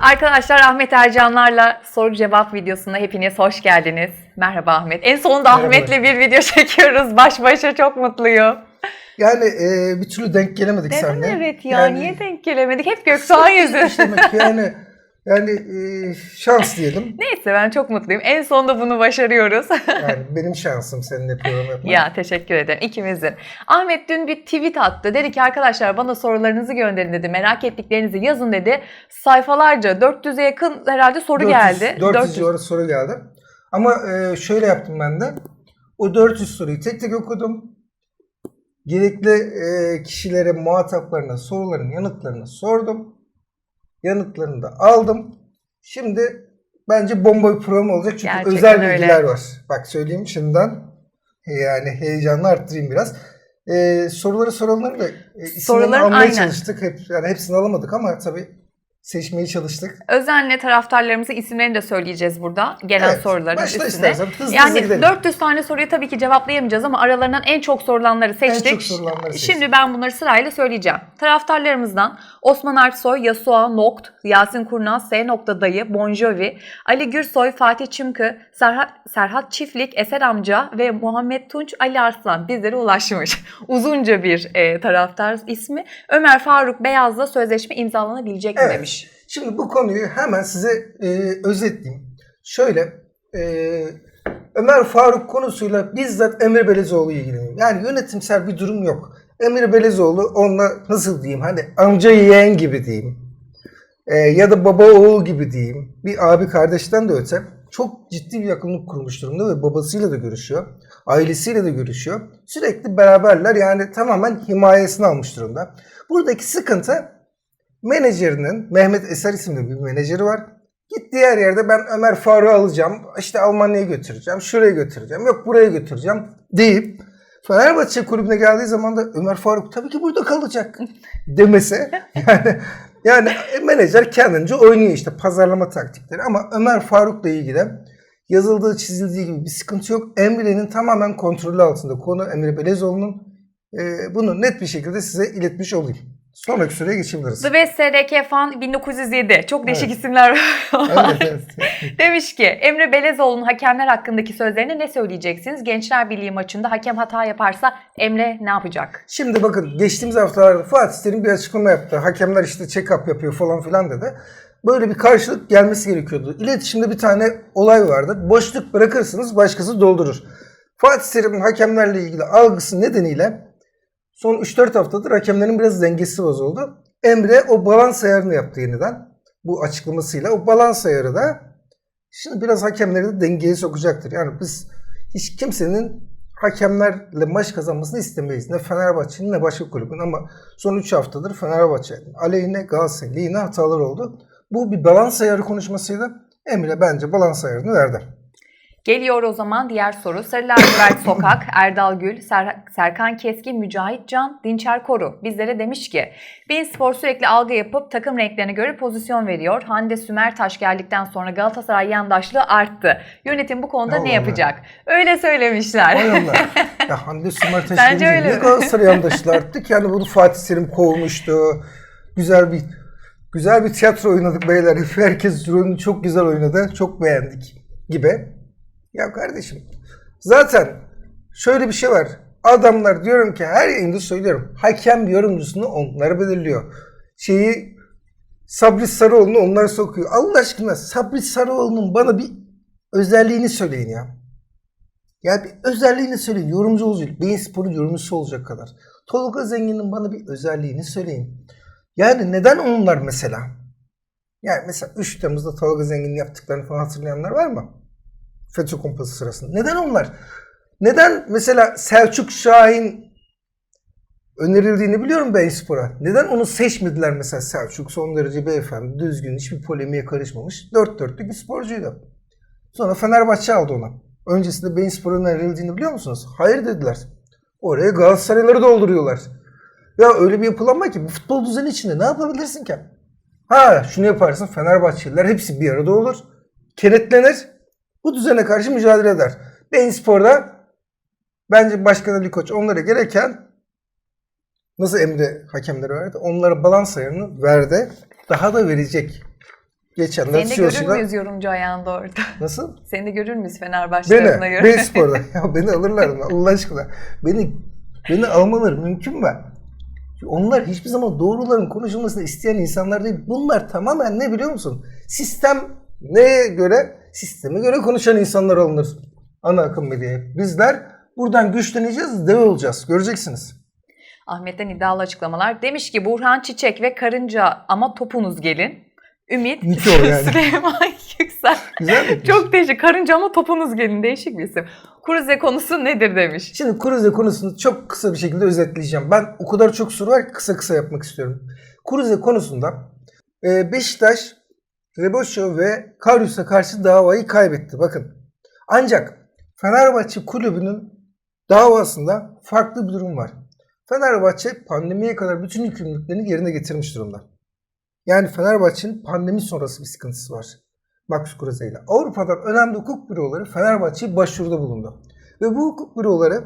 Arkadaşlar Ahmet Ercanlar'la soru cevap videosuna hepiniz hoş geldiniz. Merhaba Ahmet. En sonunda Merhaba. Ahmet'le bir video çekiyoruz. Baş başa çok mutluyum. Yani e, bir türlü denk gelemedik Neden seninle. evet ya? Yani Niye denk gelemedik? Hep Göktuğan yüzü. işte demek ki yani yani e, şans diyelim. Neyse ben çok mutluyum. En sonunda bunu başarıyoruz. Yani benim şansım seninle program yapmak. ya teşekkür ederim ikimizin. Ahmet dün bir tweet attı. Dedi ki arkadaşlar bana sorularınızı gönderin dedi. Merak ettiklerinizi yazın dedi. Sayfalarca 400'e yakın herhalde soru 400, geldi. 400 civarı soru geldi. Ama e, şöyle yaptım ben de. O 400 soruyu tek tek okudum. Gerekli e, kişilere, muhataplarına soruların yanıtlarını sordum. Yanıtlarını da aldım. Şimdi bence bomba bir program olacak çünkü Gerçekten özel öyle. bilgiler var. Bak söyleyeyim şimdiden. Yani heyecanlı arttırayım biraz. E, soruları soranları da e, isimlerini Soruların almaya aynen. çalıştık. Hep, yani hepsini alamadık ama tabii seçmeye çalıştık. Özenle taraftarlarımızın isimlerini de söyleyeceğiz burada. Gelen Evet, soruların üstüne. istersen, hızlı hızlı yani gidelim. 400 tane soruyu tabii ki cevaplayamayacağız ama aralarından en çok sorulanları seçtik. çok sorulanları seçtik. Şimdi ben bunları sırayla söyleyeceğim. Taraftarlarımızdan Osman Ersoy, Yasuo Nokt, Yasin Kurnaz, S. Dayı, Bon Jovi, Ali Gürsoy, Fatih Çimkı, Serhat, Serhat Çiftlik, Eser Amca ve Muhammed Tunç Ali Arslan bizlere ulaşmış. Uzunca bir e, taraftar ismi. Ömer Faruk Beyaz'la sözleşme imzalanabilecek mi Evet. demiş. Şimdi bu konuyu hemen size e, özetleyeyim. Şöyle, e, Ömer Faruk konusuyla bizzat Emre Belezoğlu ilgileniyor. Yani yönetimsel bir durum yok. Emre Belezoğlu onunla nasıl diyeyim hani amca yeğen gibi diyeyim. E, ya da baba oğul gibi diyeyim. Bir abi kardeşten de öte çok ciddi bir yakınlık kurmuş durumda ve babasıyla da görüşüyor. Ailesiyle de görüşüyor. Sürekli beraberler yani tamamen himayesini almış durumda. Buradaki sıkıntı menajerinin Mehmet Eser isimli bir menajeri var. Gittiği her yerde ben Ömer Faruk'u alacağım. işte Almanya'ya götüreceğim. Şuraya götüreceğim. Yok buraya götüreceğim deyip Fenerbahçe kulübüne geldiği zaman da Ömer Faruk tabii ki burada kalacak demese yani yani menajer kendince oynuyor işte pazarlama taktikleri ama Ömer Faruk'la ilgili yazıldığı çizildiği gibi bir sıkıntı yok. Emre'nin tamamen kontrolü altında konu Emre Belezoğlu'nun Ee, bunu net bir şekilde size iletmiş olayım. Sonraki süreye geçebiliriz. The Best SRK Fan 1907. Çok değişik Evet. isimler var. Evet, evet. Demiş ki Emre Belezoğlu'nun hakemler hakkındaki sözlerine ne söyleyeceksiniz? Gençler Birliği maçında hakem hata yaparsa Emre ne yapacak? Şimdi bakın geçtiğimiz haftalarda Fatih Terim bir açıklama yaptı. Hakemler işte check-up yapıyor falan filan dedi. Böyle bir karşılık gelmesi gerekiyordu. İletişimde bir tane olay vardı. Boşluk bırakırsınız başkası doldurur. Fatih Terim'in hakemlerle ilgili algısı nedeniyle son 3-4 haftadır hakemlerin biraz dengesi bozuldu. Emre o balans ayarını yaptı yeniden. Bu açıklamasıyla. O balans ayarı da şimdi biraz hakemleri de dengeye sokacaktır. Yani biz hiç kimsenin hakemlerle maç kazanmasını istemeyiz. Ne Fenerbahçe'nin ne başka kulübün ama son 3 haftadır Fenerbahçe'nin aleyhine Galatasaray lehine hatalar oldu. Bu bir balans ayarı konuşmasıydı. Emre bence balans ayarını verdi. Geliyor o zaman diğer soru. Sarı Lacivert Sokak, Erdal Gül, Ser- Serkan Keskin, Mücahit Can, Dinçer Koru bizlere demiş ki Bein Spor sürekli algı yapıp takım renklerine göre pozisyon veriyor. Hande Sümertaş geldikten sonra Galatasaray yandaşlığı arttı. Yönetim bu konuda ne Allah. yapacak? Öyle söylemişler. Ya Hande Sümer Bence öyle niye? Galatasaray yandaşlar arttık? Yani bunu Fatih Terim kovmuştu. Güzel bir güzel bir tiyatro oynadık beyler. Herkes rolünü çok güzel oynadı. Çok beğendik gibi. Ya kardeşim zaten şöyle bir şey var. Adamlar diyorum ki her yayında söylüyorum. Hakem yorumcusunu onlar belirliyor. Şeyi Sabri Sarıoğlu'nu onlar sokuyor. Allah aşkına Sabri Sarıoğlu'nun bana bir özelliğini söyleyin ya. Ya bir özelliğini söyleyin. Yorumcu olacak. Beyin Spor'un yorumcusu olacak kadar. Tolga Zengin'in bana bir özelliğini söyleyin. Yani neden onlar mesela? Yani mesela 3 Temmuz'da Tolga Zengin'in yaptıklarını falan hatırlayanlar var mı? FETÖ kompası sırasında. Neden onlar? Neden mesela Selçuk Şahin önerildiğini biliyorum Beyin Spor'a. Neden onu seçmediler mesela Selçuk? Son derece beyefendi, düzgün, hiçbir polemiğe karışmamış. Dört dörtlük bir sporcuydu. Sonra Fenerbahçe aldı onu. Öncesinde Beyin Spor'un önerildiğini biliyor musunuz? Hayır dediler. Oraya Galatasarayları dolduruyorlar. Ya öyle bir yapılanma ki bu futbol düzeni içinde ne yapabilirsin ki? Ha şunu yaparsın Fenerbahçeliler hepsi bir arada olur. Kenetlenir. Bu düzene karşı mücadele eder. Beyin Spor'da bence Başkan Ali Koç onlara gereken nasıl Emre hakemleri verdi? Onlara balans ayarını verdi. Daha da verecek. geçenler Seni de görür CEO'suyla müyüz yorumcu ayağında orada? nasıl? Seni de görür müyüz Fenerbahçe tarafına Beni, göre? B Spor'da. Ya beni alırlar mı? Allah aşkına. Beni beni almaları mümkün mü? Onlar hiçbir zaman doğruların konuşulmasını isteyen insanlar değil. Bunlar tamamen ne biliyor musun? Sistem neye göre? Sisteme göre konuşan insanlar alınır. Ana akım medyaya. Bizler buradan güçleneceğiz, dev olacağız. Göreceksiniz. Ahmet'ten iddialı açıklamalar. Demiş ki Burhan Çiçek ve Karınca ama topunuz gelin. Ümit Mito yani. Süleyman Yüksel. Güzel? Çok değişik. Karınca ama topunuz gelin. Değişik bir isim. Kuruze konusu nedir demiş. Şimdi Cruze konusunu çok kısa bir şekilde özetleyeceğim. Ben o kadar çok soru var ki kısa kısa yapmak istiyorum. Cruze konusunda e, Beşiktaş, Reboşo ve Karyus'a karşı davayı kaybetti. Bakın. Ancak Fenerbahçe kulübünün davasında farklı bir durum var. Fenerbahçe pandemiye kadar bütün yükümlülüklerini yerine getirmiş durumda. Yani Fenerbahçe'nin pandemi sonrası bir sıkıntısı var. Max Kruse ile. Avrupa'dan önemli hukuk büroları Fenerbahçe'ye başvuruda bulundu. Ve bu hukuk büroları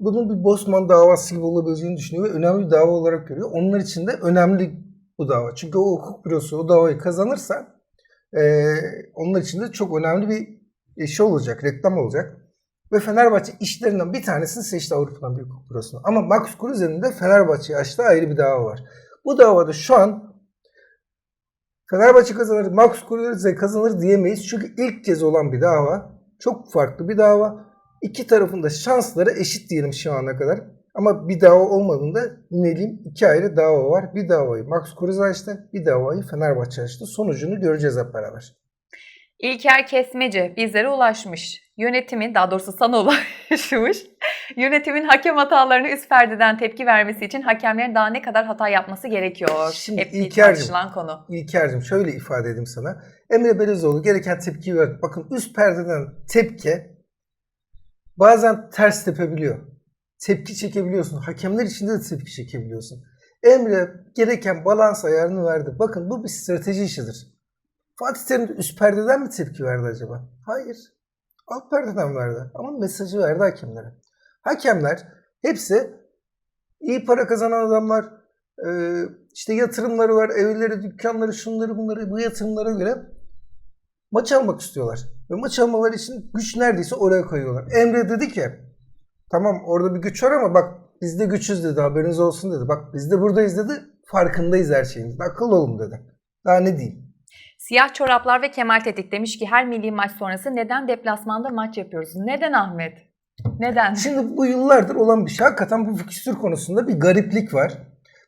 bunun bir Bosman davası gibi olabileceğini düşünüyor ve önemli bir dava olarak görüyor. Onlar için de önemli bu dava. Çünkü o hukuk bürosu o davayı kazanırsa eee onlar için de çok önemli bir şey olacak, reklam olacak. Ve Fenerbahçe işlerinden bir tanesini seçti Avrupa'dan hukuk bürosunu. Ama Max Kruse'nin de Fenerbahçe'ye açtığı ayrı bir dava var. Bu davada şu an Fenerbahçe kazanır, Max Kruse kazanır diyemeyiz. Çünkü ilk kez olan bir dava. Çok farklı bir dava. İki tarafın da şansları eşit diyelim şu ana kadar. Ama bir dava olmadığında yineleyeyim iki ayrı dava var. Bir davayı Max Kruse açtı, bir davayı Fenerbahçe açtı. Sonucunu göreceğiz hep beraber. İlker Kesmeci bizlere ulaşmış. Yönetimin, daha doğrusu sana ulaşmış. Yönetimin hakem hatalarını üst perdeden tepki vermesi için hakemlerin daha ne kadar hata yapması gerekiyor? Şimdi Hep İlker'cim, konu. İlker'cim şöyle ifade edeyim sana. Emre Belezoğlu gereken tepkiyi verdi. Bakın üst perdeden tepki bazen ters tepebiliyor. Tepki çekebiliyorsun. Hakemler içinde de tepki çekebiliyorsun. Emre gereken balans ayarını verdi. Bakın bu bir strateji işidir. Fatih Terim üst perdeden mi tepki verdi acaba? Hayır. Alt perdeden verdi. Ama mesajı verdi hakemlere. Hakemler hepsi iyi para kazanan adamlar, ee, işte yatırımları var, evleri, dükkanları, şunları bunları bu yatırımlara göre maç almak istiyorlar. Ve maç almaları için güç neredeyse oraya koyuyorlar. Emre dedi ki tamam orada bir güç var ama bak biz de güçüz dedi haberiniz olsun dedi. Bak biz de buradayız dedi farkındayız her şeyin. Akıllı olun dedi. Daha ne diyeyim. Siyah çoraplar ve Kemal Tetik demiş ki her milli maç sonrası neden deplasmanda maç yapıyoruz? Neden Ahmet? Neden? Şimdi bu yıllardır olan bir şey. Hakikaten bu fikstür konusunda bir gariplik var.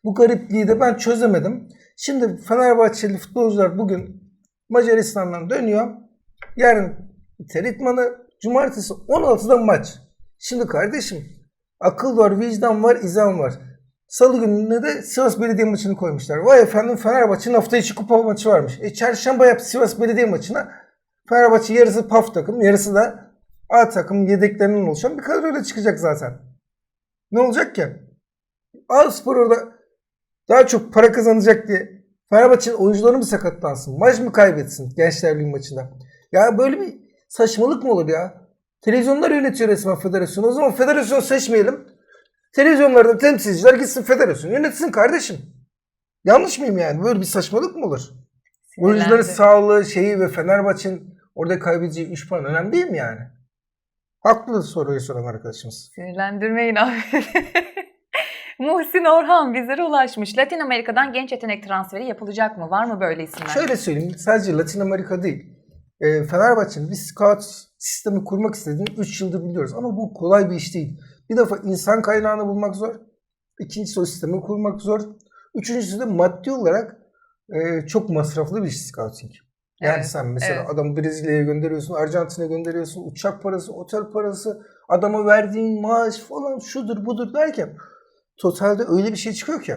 Bu garipliği de ben çözemedim. Şimdi Fenerbahçeli futbolcular bugün Macaristan'dan dönüyor. Yarın teritmanı, cumartesi 16'da maç. Şimdi kardeşim akıl var, vicdan var, izan var. Salı gününe de Sivas Belediye maçını koymuşlar. Vay efendim Fenerbahçe'nin hafta içi kupa maçı varmış. E çarşamba yap Sivas Belediye maçına. Fenerbahçe yarısı PAF takım, yarısı da A takım yedeklerinden oluşan bir kadroyla çıkacak zaten. Ne olacak ki? A Spor orada daha çok para kazanacak diye Fenerbahçe'nin oyuncuları mı sakatlansın? Maç mı kaybetsin Gençler Birliği maçında? Ya böyle bir saçmalık mı olur ya? Televizyonlar yönetiyor resmen federasyonu. O zaman federasyon seçmeyelim. Televizyonlardan temsilciler gitsin federasyon yönetsin kardeşim. Yanlış mıyım yani? Böyle bir saçmalık mı olur? Oyuncuların sağlığı, şeyi ve Fenerbahçe'nin orada kaybedeceği 3 puan önemli değil mi yani? Haklı soruyu soran arkadaşımız. Sinirlendirmeyin abi. Muhsin Orhan bizlere ulaşmış. Latin Amerika'dan genç yetenek transferi yapılacak mı? Var mı böyle isimler? Şöyle söyleyeyim, sadece Latin Amerika değil. E, Fenerbahçe'nin bir scout sistemi kurmak istediğini 3 yıldır biliyoruz. Ama bu kolay bir iş değil. Bir defa insan kaynağını bulmak zor. İkincisi o sistemi kurmak zor. Üçüncüsü de maddi olarak e, çok masraflı bir iş scouting. Yani Evet, sen mesela evet. adamı Brezilya'ya gönderiyorsun, Arjantin'e gönderiyorsun, uçak parası, otel parası, adama verdiğin maaş falan şudur budur derken totalde öyle bir şey çıkıyor ki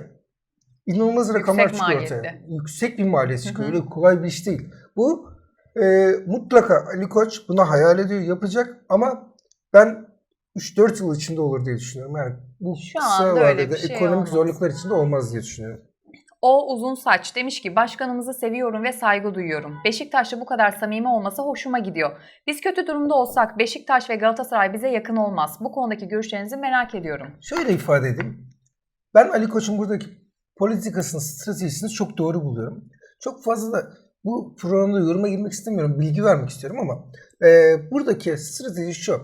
inanılmaz rakamlar Yüksek çıkıyor maliyetli. ortaya. Yüksek bir maliyet çıkıyor. Hı hı. Öyle kolay bir iş değil. Bu e, mutlaka Ali Koç buna hayal ediyor, yapacak ama ben 3-4 yıl içinde olur diye düşünüyorum. Yani bu Şu kısa anda öyle vadede bir şey ekonomik olmaz. zorluklar içinde olmaz diye düşünüyorum. O uzun saç demiş ki başkanımızı seviyorum ve saygı duyuyorum. Beşiktaş'la bu kadar samimi olması hoşuma gidiyor. Biz kötü durumda olsak Beşiktaş ve Galatasaray bize yakın olmaz. Bu konudaki görüşlerinizi merak ediyorum. Şöyle ifade edeyim. Ben Ali Koç'un buradaki politikasını, stratejisini çok doğru buluyorum. Çok fazla da bu programda yoruma girmek istemiyorum. Bilgi vermek istiyorum ama e, buradaki strateji şu.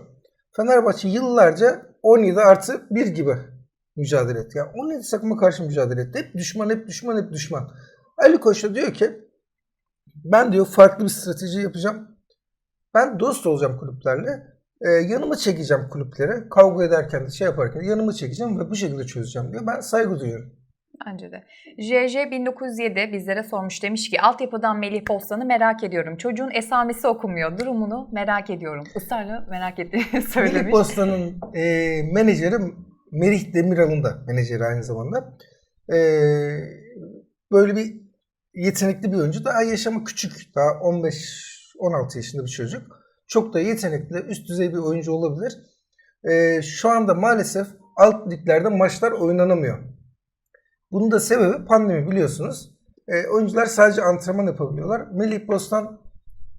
Fenerbahçe yıllarca 17 artı 1 gibi mücadele etti. Yani 17 takıma karşı mücadele etti. Hep düşman, hep düşman, hep düşman. Ali Koç da diyor ki ben diyor farklı bir strateji yapacağım. Ben dost olacağım kulüplerle. E, yanıma çekeceğim kulüplere. Kavga ederken de şey yaparken yanıma çekeceğim ve bu şekilde çözeceğim diyor. Ben saygı duyuyorum. Bence de. JJ 1907 bizlere sormuş demiş ki altyapıdan Melih Bostan'ı merak ediyorum. Çocuğun esamesi okunmuyor. Durumunu merak ediyorum. Israrla merak ettiğini Melih söylemiş. Bostan'ın e, menajeri Merih Demiral'ın da menajeri aynı zamanda. E, böyle bir yetenekli bir oyuncu. Daha yaşamı küçük. Daha 15-16 yaşında bir çocuk. Çok da yetenekli, üst düzey bir oyuncu olabilir. E, şu anda maalesef alt liglerde maçlar oynanamıyor. Bunun da sebebi pandemi biliyorsunuz. E, oyuncular sadece antrenman yapabiliyorlar. Melih Bostan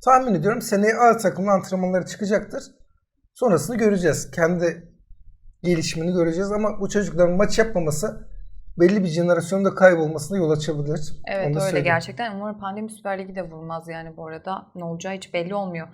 tahmin ediyorum seneye A takımın antrenmanları çıkacaktır. Sonrasını göreceğiz. Kendi gelişimini göreceğiz ama bu çocukların maç yapmaması belli bir jenerasyonda kaybolmasına yol açabilir. Evet öyle söyleyeyim. gerçekten. Umarım pandemi Süper Ligi de vurmaz yani bu arada. Ne olacağı hiç belli olmuyor.